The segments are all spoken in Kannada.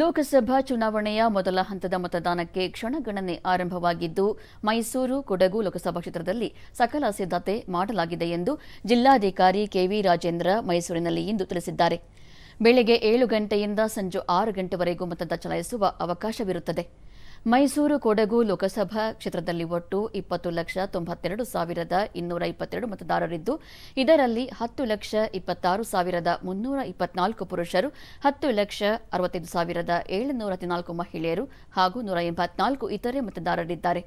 ಲೋಕಸಭಾ ಚುನಾವಣೆಯ ಮೊದಲ ಹಂತದ ಮತದಾನಕ್ಕೆ ಕ್ಷಣಗಣನೆ ಆರಂಭವಾಗಿದ್ದು, ಮೈಸೂರು, ಕೊಡಗು ಲೋಕಸಭಾ ಕ್ಷೇತ್ರದಲ್ಲಿ ಸಕಲ ಸಿದ್ಧತೆ ಮಾಡಲಾಗಿದೆ ಎಂದು ಜಿಲ್ಲಾಧಿಕಾರಿ ಕೆವಿ ರಾಜೇಂದ್ರ ಮೈಸೂರಿನಲ್ಲಿ ಇಂದು ತಿಳಿಸಿದ್ದಾರೆ. ಬೆಳಗ್ಗೆ ಏಳು ಗಂಟೆಯಿಂದ ಸಂಜೆ ಆರು ಗಂಟೆವರೆಗೂ ಮತದಾನ ಚಲಾಯಿಸುವ ಅವಕಾಶವಿರುತ್ತದೆ. ಮೈಸೂರು ಕೊಡಗು ಲೋಕಸಭಾ ಕ್ಷೇತ್ರದಲ್ಲಿ ಒಟ್ಟು ಇಪ್ಪತ್ತು ಲಕ್ಷ ತೊಂಬತ್ತೆರಡು ಸಾವಿರದ ಇನ್ನೂರ ಇಪ್ಪತ್ತೆರಡು ಮತದಾರರಿದ್ದು, ಇದರಲ್ಲಿ ಹತ್ತು ಲಕ್ಷ ಇಪ್ಪತ್ತಾರು ಸಾವಿರದ ಮುನ್ನೂರ ಇಪ್ಪತ್ನಾಲ್ಕು ಪುರುಷರು, ಹತ್ತು ಲಕ್ಷ ಅರವತ್ತೈದು ಸಾವಿರದ ಏಳುನೂರ ಹದಿನಾಲ್ಕು ಮಹಿಳೆಯರು ಹಾಗೂ ನೂರ ಎಂಬತ್ನಾಲ್ಕು ಇತರೆ ಮತದಾರರಿದ್ದಾರೆ.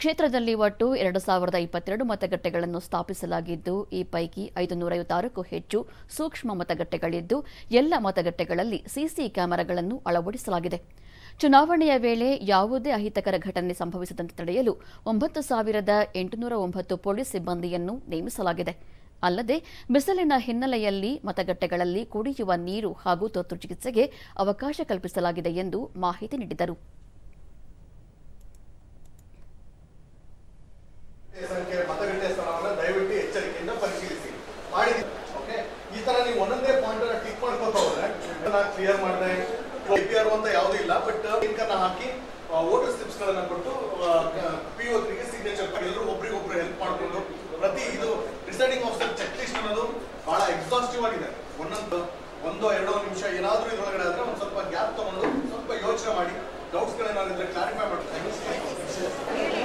ಕ್ಷೇತ್ರದಲ್ಲಿ ಒಟ್ಟು ಎರಡು ಸಾವಿರದ ಇಪ್ಪತ್ತೆರಡು ಮತಗಟ್ಟೆಗಳನ್ನು ಸ್ಥಾಪಿಸಲಾಗಿದ್ದು, ಈ ಪೈಕಿ ಐದು ನೂರ ಐವತ್ತಾರಕ್ಕೂ ಹೆಚ್ಚು ಸೂಕ್ಷ್ಮ ಮತಗಟ್ಟೆಗಳಿದ್ದು, ಎಲ್ಲ ಮತಗಟ್ಟೆಗಳಲ್ಲಿ ಸಿಸಿ ಕ್ಯಾಮೆರಾಗಳನ್ನು ಅಳವಡಿಸಲಾಗಿದೆ. ಚುನಾವಣೆಯ ವೇಳೆ ಯಾವುದೇ ಅಹಿತಕರ ಘಟನೆ ಸಂಭವಿಸದಂತೆ ತಡೆಯಲು ಒಂಬತ್ತು ಸಾವಿರದ ಎಂಟುನೂರ ಒಂಬತ್ತು ಪೊಲೀಸ್ ಸಿಬ್ಬಂದಿಯನ್ನು ನೇಮಿಸಲಾಗಿದೆ. ಅಲ್ಲದೆ ಬಿಸಿಲಿನ ಹಿನ್ನೆಲೆಯಲ್ಲಿ ಮತಗಟ್ಟೆಗಳಲ್ಲಿ ಕುಡಿಯುವ ನೀರು ಹಾಗೂ ತುರ್ತು ಚಿಕಿತ್ಸೆಗೆ ಅವಕಾಶ ಕಲ್ಪಿಸಲಾಗಿದೆ ಎಂದು ಮಾಹಿತಿ ನೀಡಿದರು. ಕ್ಲಿಯರ್ ಮಾಡಿದೆ. ಪಿ ಆರ್ ಅಂತ ಯಾವುದೂ ಇಲ್ಲ ಬಟ್ ಲಿಂಕ್ ಹಾಕಿ ವೋಟರ್ ಸ್ಲಿಪ್ಸ್ ಗಳನ್ನ ಕೊಟ್ಟು ಪಿ ಗೆ ಸಿಗ್ನೇಚರ್ ಎಲ್ಲರೂ ಒಬ್ರಿಗೊಬ್ರು ಹೆಲ್ಪ್ ಮಾಡಿಕೊಂಡು, ಪ್ರತಿ ಇದು ಡಿಸೈಡಿಂಗ್ ಆಫೀಸರ್ ಚೆಕ್ ಲಿಸ್ಟ್ ಅನ್ನೋದು ಬಹಳ ಎಕ್ಸಾಸ್ಟಿವ್ ಆಗಿದೆ. ಒಂದೊಂದು, ಒಂದೋ ಎರಡೋ ನಿಮಿಷ ಏನಾದರೂ ಇದ್ರೊಳಗಡೆ ಆದ್ರೆ ಒಂದ್ ಸ್ವಲ್ಪ ಗ್ಯಾಪ್ ತಗೊಂಡು ಸ್ವಲ್ಪ ಯೋಚನೆ ಮಾಡಿ ಡೌಟ್ಸ್ ಗಳೇನಾದ್ರೆ ಕ್ಲಾರಿಫೈ ಮಾಡ್ತಾರೆ